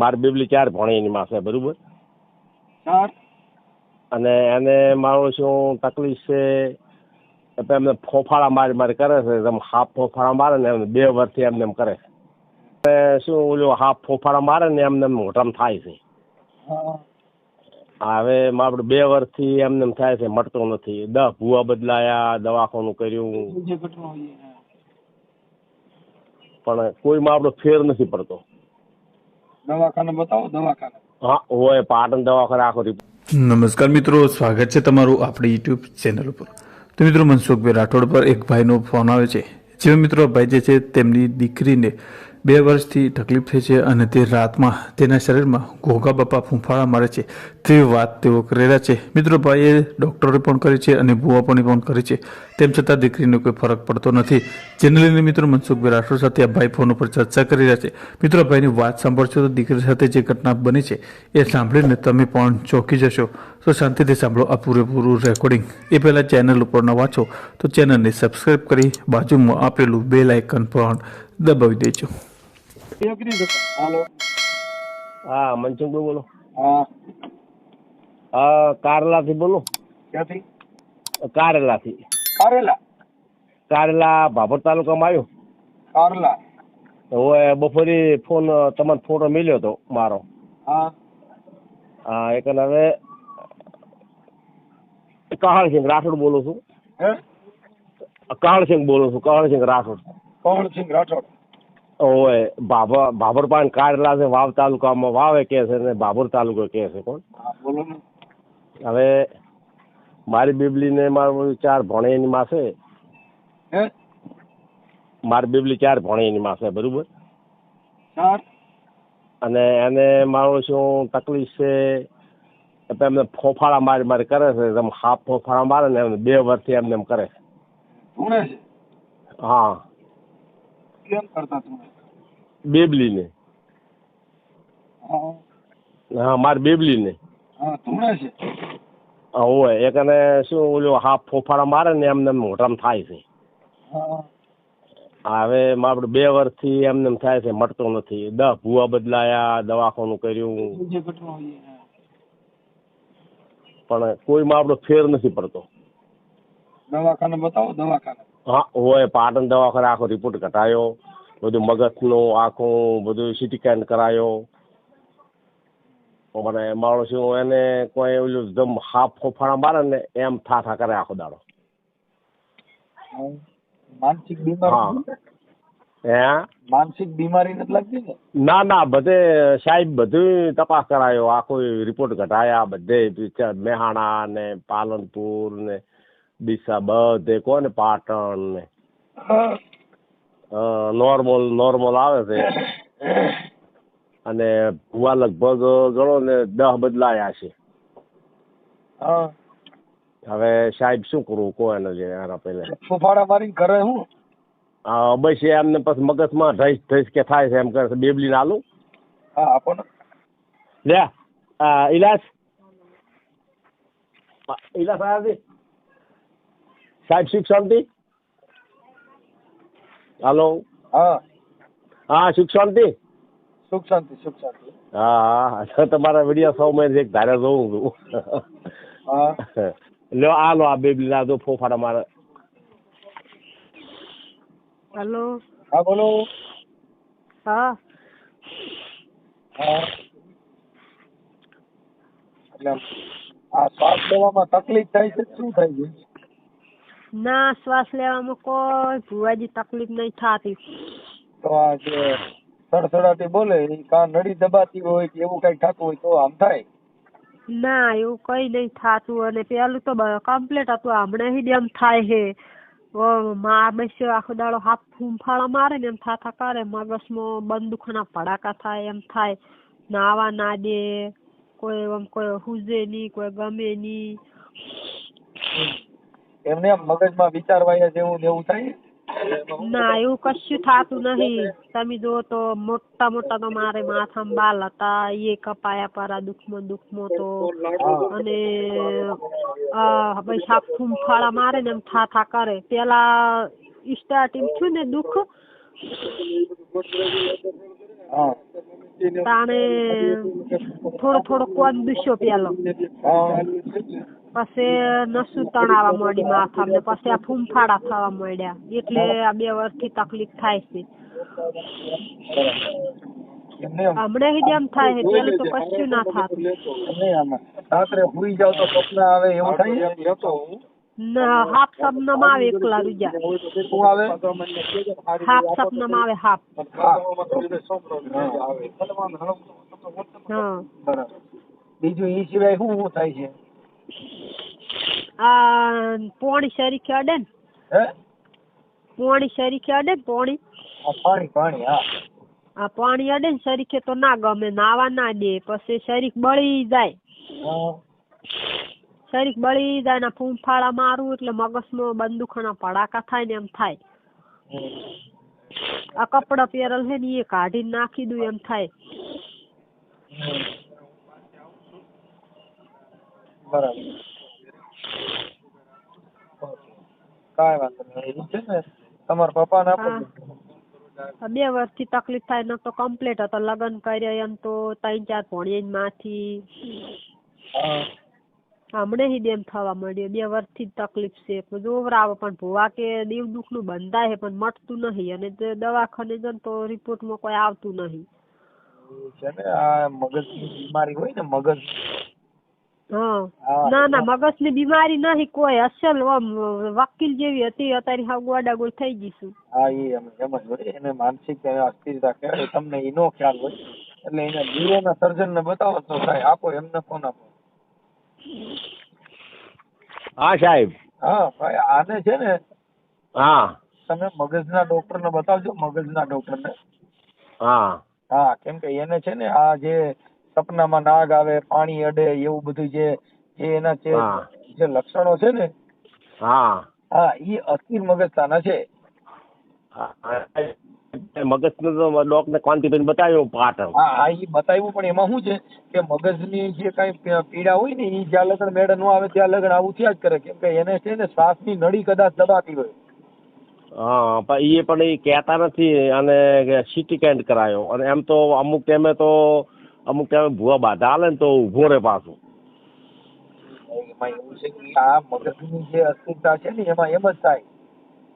મારી બેબલી ચાર ભણે એની માસે બરોબર? અને એને મારું શું તકલીફ છે? એટલે એમને ફોફાળા મારી મારી કરે છે એમ હાફ ફોફાળા મારે ને એમને બે વર્ષથી એમને એમ કરે. છે શું ઓલું હાફ ફોફાળા મારે ને એમને એમ મોટામાં થાય છે. હવે આપણે બે વર્ષથી એમને એમ થાય છે મટતો નથી. દસ ભૂવા બદલાયા દવાખાનું કર્યું. પણ કોઈમાં આપણો ફેર નથી પડતો. દવાખાને બતાવો દવાખાને. હા હોય પાટણ દવાખાને આખો નમસ્કાર મિત્રો સ્વાગત છે તમારું આપણી યુટ્યુબ ચેનલ ઉપર. તો મિત્રો મનસુખભાઈ રાઠોડ પર એક ભાઈનો ફોન આવે છે. જે મિત્રો ભાઈ જે છે તેમની દીકરીને બે વર્ષથી તકલીફ થઈ છે અને તે રાતમાં તેના શરીરમાં ઘોઘા બાપા ફૂંફાળા મારે છે. તે વાત તેઓ કરેલા છે. મિત્રો, ભાઈએ ડૉક્ટરે પણ કરી છે અને ભૂવા પણ પણ કરી છે. તેમ છતાં દીકરીને કોઈ ફરક પડતો નથી. જેને લઈને મિત્રો મનસુખભાઈ રાઠોડ સાથે આ ભાઈ ફોન ઉપર ચર્ચા કરી રહ્યા છે. મિત્રો, ભાઈની વાત સાંભળશો તો દીકરી સાથે જે ઘટના બની છે એ સાંભળીને તમે પણ ચોંકી જશો. તો શાંતિથી સાંભળો આ પૂરેપૂરું રેકોર્ડિંગ એ પહેલાં ચેનલ ઉપર ન વાંચો તો ચેનલને સબસ્ક્રાઈબ કરી બાજુમાં આપેલું બેલ આઇકન પણ દબાવી દેજો. હાલો. હા મનસુખભાઈ બોલો. હા. હા કારેલાથી બોલો. ક્યાંથી? કારેલાથી. કારેલા? કારેલા ભાભર તાલુકામાં આવ્યો. કારલા. હવે બપોરે ફોન તમારો ફોટો મળ્યો હતો મારો. હા. હા એક હવે કહાણસિંહ રાઠોડ બોલું છું. હે? કહાળસિંહ બોલું છું કહાણસિંહ રાઠોડ. કહાણસિંહ રાઠોડ. ઓય ભાભર ભાભર પાન છે વાવ તાલુકામાં વાવે કે છે ને ભાભર તાલુકો કે છે કોણ? બોલો ને. હવે મારી બીબલીને મારું ચાર ભણે એની માસે. હે? મારી બીબલી ચાર ભણે એની માસે બરોબર? ચાર? અને એને મારું શું તકલીફ છે? એટલે એમને ફોફાળા મારી મારી કરે છે એમ હાફ ફોફાળા મારે ને એમને બે વર્ષથી એમને એમ કરે છે? હા. કેમ કરતા ધૂણે બેબલીને. હા. માર બેબલીને. હા ધૂણે છે. હા હોય એક અને શું ઓલું હાફ ફોફાળા મારે ને એમને એમ થાય છે. હવે આપણે બે વર્ષથી એમને એમ થાય છે મટતો નથી. દસ ભૂવા બદલાયા દવાખાનું કર્યું. પણ કોઈમાં આપણો ફેર નથી પડતો. દવાખાને બતાવો દવાખાને. હા પાટણ દવાખાને આખો રિપોર્ટ કઢાયો બધું મગજનું આખું બધું સીટી સ્કેન કરાયો. મને મારો શું એને કોઈ ઓલું જમ હાફ ફોફાણા મારે ને એમ થા કરે આખો દાડો. માનસિક બીમારી હે. માનસિક બીમારી નથી લાગતી ને? ના ના બધે સાહેબ બધું તપાસ કરાયો આખો રિપોર્ટ કઢાયા બધે મેહાણા ને પાલનપુર ને ડીસા બધે કોને પાટણ ને. નોર્મલ નોર્મલ આવે છે. અને ભુવા લગભગ ગણો ને દહ બદલાયા છે. હવે સાહેબ શું કરવું? કો એને જે એના પહેલે. ફોફાડા મારીને ઘરે હું? હા બસ એમને પછી મગજમાં ઢઈસ ઢઈસ કે થાય છે એમ કરે છે. બેબલી આલું હા આપો ને. લે ઇલાસ ઇલાસ આવ્યા છે? સાહેબ સુખ શાંતિ હાલો હા. હા સુખ શાંતિ? સુખ શાંતિ સુખ શાંતિ. હા હા. તમારા વીડિયો સૌ મેં એક ધારે જોઉં છું. હા. લ્યો આ લો આ બેબી ના દો ફોફાડા મારે. હલો. હા બોલો. હા. હા. એટલે આ શ્વાસ લેવામાં તકલીફ થાય છે શું થાય છે? ના શ્વાસ લેવામાં કોઈ ભુવાજી તકલીફ નહીં થતી. તો આ જે સડસડાટી બોલે એ કાં નળી દબાતી હોય કે એવું કઈ થતું હોય તો આમ થાય? ના એવું કઈ નહીં થતું અને પેલું તો કમ્પ્લીટ હતું હમણાં જ એમ થાય હે. મા બસ આખો દાડો હાથ ફૂંફાળા મારે ને એમ થાથા કરે મગજમાં બંદૂકના ભડાકા થાય એમ થાય. નાવા ના દે કોઈ એમ કોઈ હુજે નહીં કોઈ ગમે નહીં. એમને મગજમાં વિચાર વાયા જેવું એવું થાય? ના એવું કશું થતું નહીં. તમે જો તો મોટા મોટા તો મારે માથામાં બાલ હતા એ કપાયા પરા દુઃખમાં દુઃખમાં તો. અને આ બસ આ ફૂંફાળા મારે ને એમ થા થા કરે. પેલા સ્ટાર્ટિંગ થયું ને દુઃખ. તાણે થોડો થોડો કોન દુસ્યો પેલો? પછી નસું તણાવા મળી માથામાં પછી આ ફૂંફાડા થવા મળ્યા. એટલે આ બે વર્ષથી તકલીફ થાય છે. હમણાં જ એમ થાય છે પેલું તો કશું ના થાતું. રાત્રે સુઈ જાવ તો સપના આવે એવું થાય ના હાફ સપનામાં આવે એકલા રૂજા. હાફ આવે? હાફ સપનામાં આવે હાફ. બીજું એ સિવાય શું શું થાય છે? પોણી શરીખે અડે ને? પોણી શરીખે અડે ને પોણી? પાણી પાણી હા. આ પાણી અડે ને શરીખે તો ના ગમે નાવા ના દે પછી શરીખ બળી જાય. શરીખ બળી જાય ને ફૂંફાળા મારું એટલે મગજમાં બંદૂકના પડાકા થાય ને એમ થાય. આ કપડા પહેરેલ છે ને એ કાઢીને નાખી દઉં એમ થાય. બરાબર. કાંઈ વાંધો નહીં. એ છે ને? તમારા પપ્પાને આપો બે વર્ષથી તકલીફ થાય ન તો કમ્પ્લીટ હતો. લગ્ન કર્યા એમ તો ત્રણ ચાર ભણીએ માંથી હમણે હી એમ થવા મળ્યો બે વર્ષથી થી તકલીફ છે. જોવરાવો પણ ભૂવા કે દેવ દુઃખનું બંધાય છે પણ મટતું નહીં અને દવાખાને જન તો રિપોર્ટમાં કોઈ આવતું નહીં છે ને? આ મગજની બીમારી હોય ને મગજ હા. હા. ના મગજની બીમારી નહીં કોઈ. અસલ વકીલ જેવી હતી. અત્યારે હાવ ગોડાગોળ થઈ જઈશું હા એ એમ જ હોય. એને માનસિક અસ્થિરતા કહેવાય. તમને એનો ખ્યાલ હોય એટલે એને ન્યુરોના સર્જન ને બતાવો તો સાહેબ આપો એમને ફોન આપો. હા સાહેબ. હા ભાઈ આને છે ને હા. તમે મગજના ડોક્ટર ને બતાવજો મગજના ડોક્ટર ને હા. હા કેમ કે એને છે ને આ જે સપનામાં નાગ આવે પાણી અડે એવું બધું જે જે એના જે જે લક્ષણો છે ને હા. હા એ અસ્થિર મગજતાના છે. મગજનું તો ડોક્ટરને બતાવ્યો બતાવ્યું હા હા એ બતાવ્યું પણ એમાં શું છે કે મગજની જે કઈ પીડા હોય ને એ જ્યાં લગન મેળ ન આવે ત્યાં લગન આવું થયા જ કરે. કેમ કે એને છે ને શ્વાસની નળી કદાચ દબાતી હોય. હા પણ એ પણ એ કહેતા નથી અને સિટી કેન્ટ કરાયો. અને એમ તો અમુક ટાઈમે તો અમુક ટાઈમે ભૂવા બાધા હાલે ને તો ઊભો રહે પાછું. એમાં એવું છે કે આ મગજની જે અસ્થિરતા છે ને એમાં એમ જ થાય.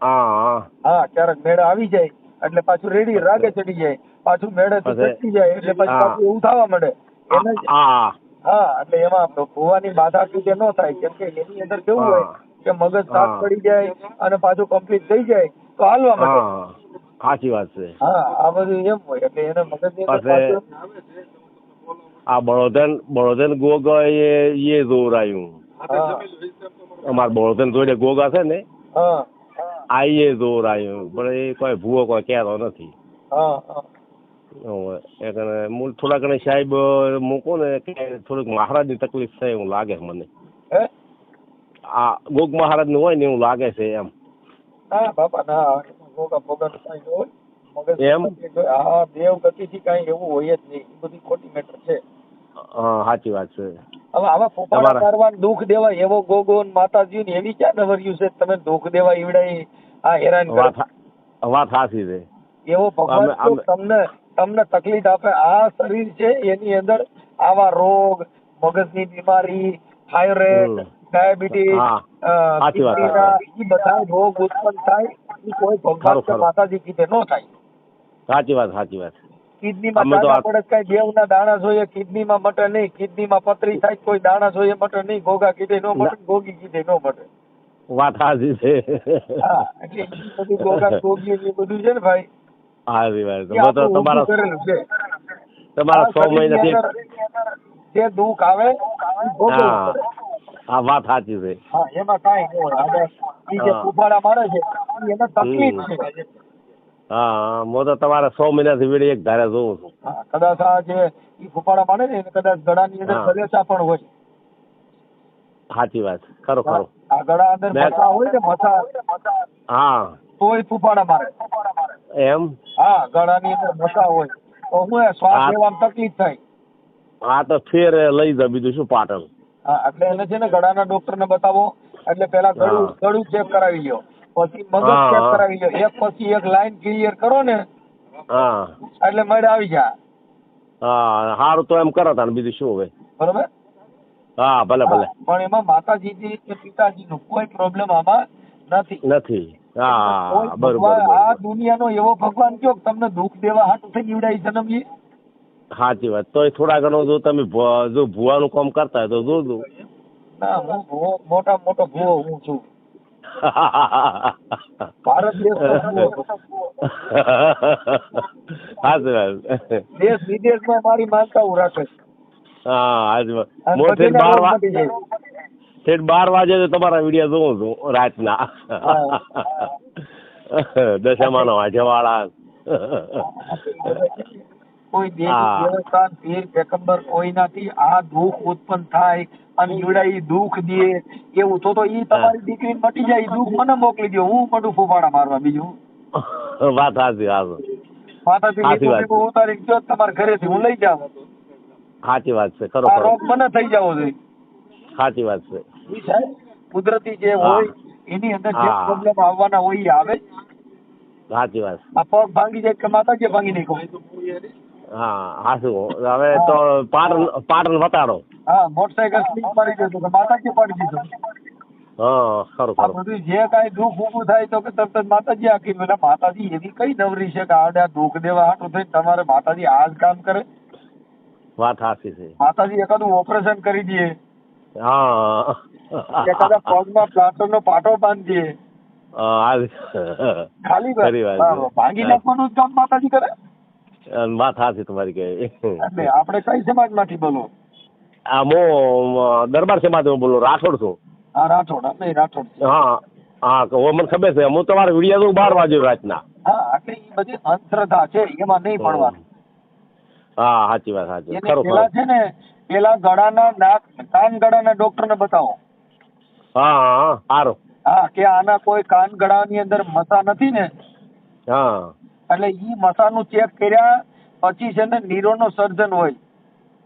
હા ક્યારેક મેળ આવી જાય એટલે પાછું રેડી રાગે ચડી જાય. પાછું મેળે જાય એટલે પછી હા. પાછું એવું થવા માંડે. એને હા. હા એટલે એમાં ભૂવાની બાધા કીધે ન થાય. કેમ કે એની અંદર કેવું હોય કે મગજ સાફ પડી જાય અને પાછું કમ્પ્લીટ થઈ જાય તો હાલવા માંડે. સાચી વાત છે. હા આ બધું એમ હોય એટલે એને મગજ અંદર પાછું આ બળોધન બળોદન ગોગા એ એ જોરાયું હા. અમાર બળોદન જોડે ગોગા છે ને હા. આ એ જોરાયું પણ એ કોઈ ભૂવો કોઈ કહેતો નથી. મૂળ થોડા ઘણા સાહેબ મૂકો ને કે થોડીક મહારાજની તકલીફ થાય એવું લાગે મને. હે? આ ગોગ મહારાજનું હોય ને એવું લાગે છે એમ. ના બાપા ના ગોગા ભોગા હોય. એમ? આ દેવ ગતિથી કાંઈ એવું હોય જ નહીં. એ બધી ખોટી મેટર છે. હા સાચી વાત છે. હવે આવા ફોફાડા તમારા- દુઃખ દેવા એવો ગોગો માતાજી ને એવી ક્યાં નવર્યું છે? તમે દુઃખ દેવા ઈવડાઈ આ હેરાન વાત સાચી છે. એવો ભગવાન તમને તમને તકલીફ આપે. આ શરીર છે એની અંદર આવા રોગ મગજની બીમારી થાઇરોઇડ ડાયાબિટીસ. એ બધા રોગ ઉત્પન્ન થાય. એ કોઈ ભગવાન માતાજી કીધે ન થાય. સાચી વાત સાચી વાત. કિડનીમાં દાણા પડે કઈ દેવના દાણા જોઈએ કિડનીમાં મટે નહીં કિડનીમાં પતરી થાય કોઈ દાણા જોઈએ મટે નહીં ગોગા કીધે નો મટે ગોગી કીધે નો મટે. વાત સાચી છે. એટલે બધું ગોગા ગોગી એ બધું છે ને ભાઈ. સાચી વાત. તો તમારા તમારા શરીરની મહિનાથી જે દુઃખ આવે હા. હા વાત સાચી છે. હા એમાં કાંઈ નહીં જે. ફૂફાડા મારે છે એને તકલીફ છે. હા હું. તો તમારા સો મહિનાથી વીડિયો એક ધારે જોઉં છું. હા, કદાચ આ જે ઈ ફૂફાડા પાડે ને એને કદાચ ગળાની અંદર હા. પણ હોય. સાચી વાત. ખરો ખરો. આ ગળા અંદર મસા હોય ને મસા હા. તોય ફૂફાડા મારે. એમ? હા ગળાની અંદર મસા હોય. તો હું શ્વાસ. લેવામાં તકલીફ થાય. હા તો ફેર લઈ જા બીજું શું પાટણ? હા એટલે એને છે ને ગળાના ડોક્ટર ને બતાવો. એટલે પેલા ગળું. ગળું ચેક કરાવી લ્યો. પછી મગજ ચેક કરાવી લો એક પછી એક લાઈન ક્લિયર કરો ને હા. એટલે મળ આવી જા. હા સારું તો એમ કરો તાને બીજું શું હવે બરોબર? હા ભલે ભલે. પણ એમાં માતાજીજી કે પિતાજીનો કોઈ પ્રોબ્લેમ આમાં નથી. નથી. હા બરોબર આ દુનિયાનો એવો ભગવાન કયો તમને દુઃખ દેવા હાટું થઈ નીવડાઈ જન્મ લે સાચી વાત. તોય થોડા ઘણું જો તમે જો ભુવાનું કામ કરતા હોય તો જોજો ના હું મોટા મોટો ભૂવો હું છું. ભારત દેશ વિદેશમાં મારી માનતાઓ રાખે. છે. હા બાર રોગ વા મટી જાય. ઠેઠ બાર વાગે તો તમારા વીડિયો જોઉં છું રાતના. દશામાનો વાંચવાળા કોઈ. દેવતા પીર પેકંબર કોઈ નથી. આ દુઃખ ઉત્પન્ન થાય અને ઈવડાઈ દુઃખ દે એવું. તો તો ઈ તમારી દીકરી મટી જાય. દુઃખ મને મોકલી દો હું પડું ફૂફાડા મારવા બીજું? વાત સાચી માતાજી વાત લીધું ઉતારી જો તમારા ઘરેથી હું લઈ જાવ સાચી વાત છે ખરો રોગ મને થઈ જાવો જોઈએ સાચી વાત છે. કુદરતી જે હોય એની અંદર જે પ્રોબ્લેમ આવવાના હોય એ આવે. સાચી વાત આ પગ ભાંગી જાય કે માતાજી ભાંગી નાખો હા હાસું હવે તો પાટણ પાટણ વતાડો હા મોટરસાયકલ સ્લીપ તો માતાજી પડી દીધો. હા ખરું ખરું. બધું જે કાંઈ દુઃખ ઊભું થાય તો કે તરત જ માતાજી આખી માતાજી એવી કઈ નવરી છે કે આડે આ દુઃખ દેવા હાટું થઈને તમારે માતાજી આ જ કામ કરે? વાત સાચી છે. માતાજી એકાદું ઓપરેશન કરી દે. હા. એકાદા પગમાં પ્લાસ્ટર નો પાટો બાંધીએ. ખાલી. ભાંગી નાખવાનું જ કામ માતાજી કરે? વાત સાચી તમારી કે. એટલે આપણે કઈ સમાજમાંથી બોલો? આ હું દરબાર સમાજ બોલો રાઠોડ છું. હા રાઠોડ આપણે રાઠોડ હા હા હવે મને ખબર છે હું તમારા વીડિયો બાર વાગે રાતના. હા એટલે એ બધી અંધશ્રદ્ધા છે એમાં નહીં પડવાનું હા સાચી વાત સાચી ખરો ખરું. પેલા છે ને પેલા ગળાના નાક કાન ગળાના ડોક્ટર ને બતાવો. હા હા સારું હા કે આના કોઈ કાન ગળાની અંદર મસા નથી ને? હા. એટલે ઈ મસાનું ચેક કર્યા પછી છે ને નીરોનો સર્જન હોય.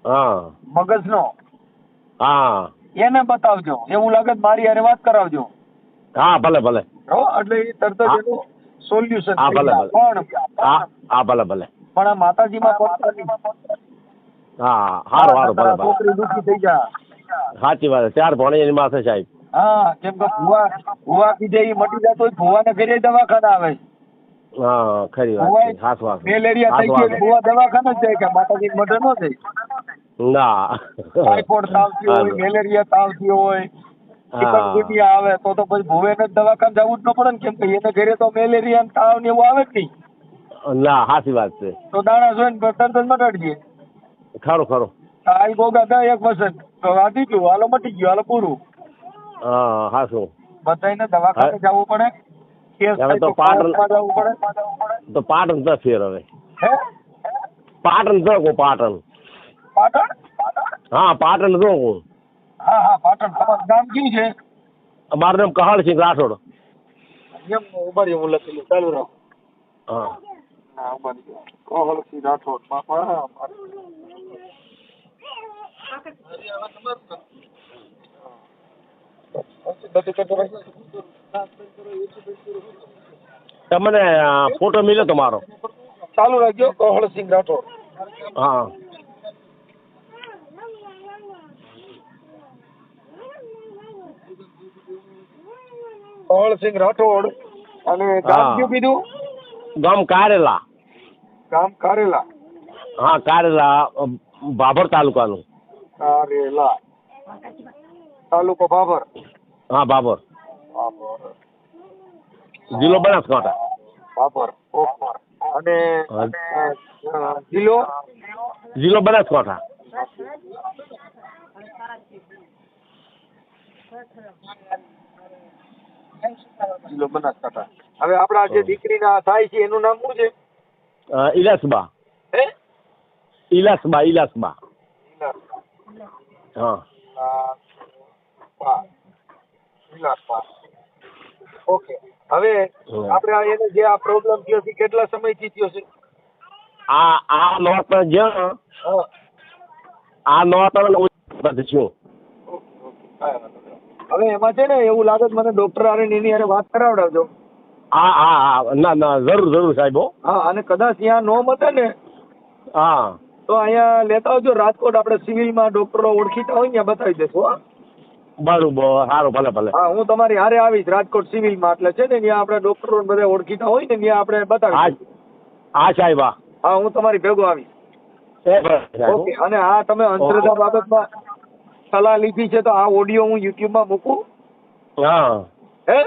હા. મગજનો. હા. એને બતાવજો. એવું લાગે મારી અરે વાત કરાવજો. હા ભલે ભલે. હો એટલે એ તરત જ એનું સોલ્યુશન હા, ભલે, ભલે. પણ હા હા ભલે ભલે. પણ આ માતાજીમાં. હા હારું હારું ભલે ભલે. છોકરી દુખી થઈ જાય સાચી વાત ચાર ભણી એની માથે સાહેબ. હા કેમ કે ભુવા ભુવા કીધે એ મટી જાય તો ભુવાને ઘરે દવાખાના આવે. હા ખરી વાત હાથ મેલેરિયા થઈ ગયો ભુવા દવાખાને જ જાય કે માતાજી મટે ન જાય? ના. ટાઇફોઇડ તાવ થયો હોય મેલેરિયા તાવ થયો હોય ચિકનગુનિયા આવે તો તો પછી ભુવેને જ દવાખાને જવું જ ન પડે ને કેમ કે એને ઘરે તો મેલેરિયા ને તાવ ને એવું આવે જ નહીં. ના સાચી વાત છે. તો દાણા જોઈને તરત જ મટાડી દે ખરો. ખરું આઈ ગોગા દા એક વસન. તો આ ગયું હાલો મટી ગયું હાલો પૂરું. હા હાસું બધાને દવાખાને જવું પડે. કેસ હવે તો પડે. તો પાટણ તો ફેર હવે. પાટણ તો કો પાટણ પાટણ? હા પાટણ તો કો હા હા પાટણ. તમારું નામ કયું છે? મારું નામ કહાળસિંહ રાઠોડ એમ ઊભા રહ્યો હું લખેલું ચાલુ રહો. હા. હા ઊભા રહ્યો કોહલસિંહ રાઠોડ બાપા. તમને ફોટો મિલ્યો તમારો? ચાલુ રાખજો કોહળસિંહ રાઠોડ. હા. કોહળસિંહ રાઠોડ અને ગામ. કયું કીધું? ગામ કારેલા. ગામ કારેલા. હા કારેલા બાબર તાલુકાનું. કારેલા. તાલુકો બાબર હા બાબર જિલ્લો બનાસકાંઠા? ઓકે. અને જિલ્લો? જિલ્લો બનાસકાંઠા. જિલ્લો બનાસકાંઠા. હવે આપણા જે દીકરીના થાય છે એનું નામ શું છે? ઇલાસબા હે? ઇલાસબા ઇલાસબા હા. વિલાસબા. ઓકે. હવે આપણે એને જે આ પ્રોબ્લેમ થયો છે કેટલા સમયથી થયો છે? આ આ નોટ હા. આ નોટ નહીં. હવે એમાં છે ને એવું લાગે છે મને ડોક્ટર આરે એની હારે વાત કરાવડાવજો. હા હા હા. ના ના જરૂર જરૂર સાહેબ હો. હા અને કદાચ ત્યાં નો મતે ને હા. તો અહીંયા લેતા આવજો. રાજકોટ આપણે સિવિલમાં ડોક્ટરો ઓળખીતા હોય ને ત્યાં બતાવી દેશું હો. બરોબર સારું ભલે ભલે. હા હું તમારી હારે આવીશ રાજકોટ સિવિલમાં એટલે છે ને ત્યાં આપણે ડોક્ટરો બધા ઓળખીતા હોય ને ત્યાં આપણે બતાવી હા. સાહેબ હા. હા તમારી ભેગો આવીશ. ઓકે અને આ તમે અંધશ્રદ્ધા બાબતમાં સલાહ લીધી છે તો આ ઓડિયો હું યુટ્યુબમાં મૂકું? હા. હે?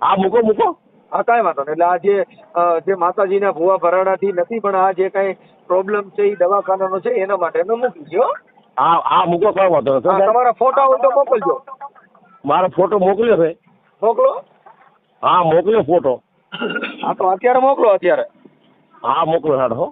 હા મૂકો મૂકો. હા કાંઈ વાંધો નહીં. એટલે આ જે જે માતાજીના ભુવા ભરાડાથી નથી પણ આ જે કાંઈ પ્રોબ્લેમ છે એ દવાખાનાનો છે એના માટે મૂકી દો હા હા મૂકો કઈ વાંધો નથી તમારા ફોટા હોય તો મોકલજો. મારો ફોટો મોકલ્યો છે? મોકલો. હા મોકલ્યો ફોટો. હા તો અત્યારે મોકલો અત્યારે. હા મોકલો સાહેબ હો.